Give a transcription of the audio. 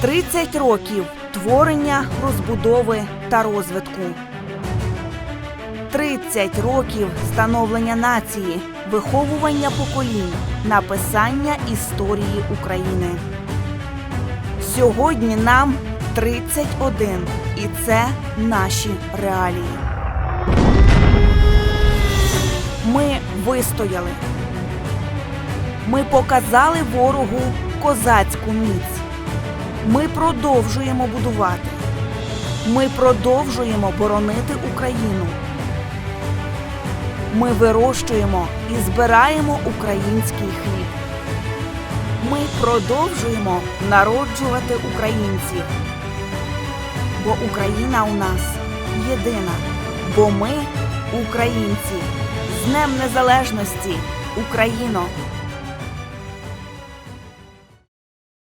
30 років творення, розбудови та розвитку. 30 років становлення нації, виховування поколінь, написання історії України. Сьогодні нам 31, і це наші реалії. Ми вистояли. Ми показали ворогу козацьку міць. Ми продовжуємо будувати. Ми продовжуємо боронити Україну. Ми вирощуємо і збираємо український хліб. Ми продовжуємо народжувати українців. Бо Україна у нас єдина. Бо ми українці. З Днем Незалежності, Україно!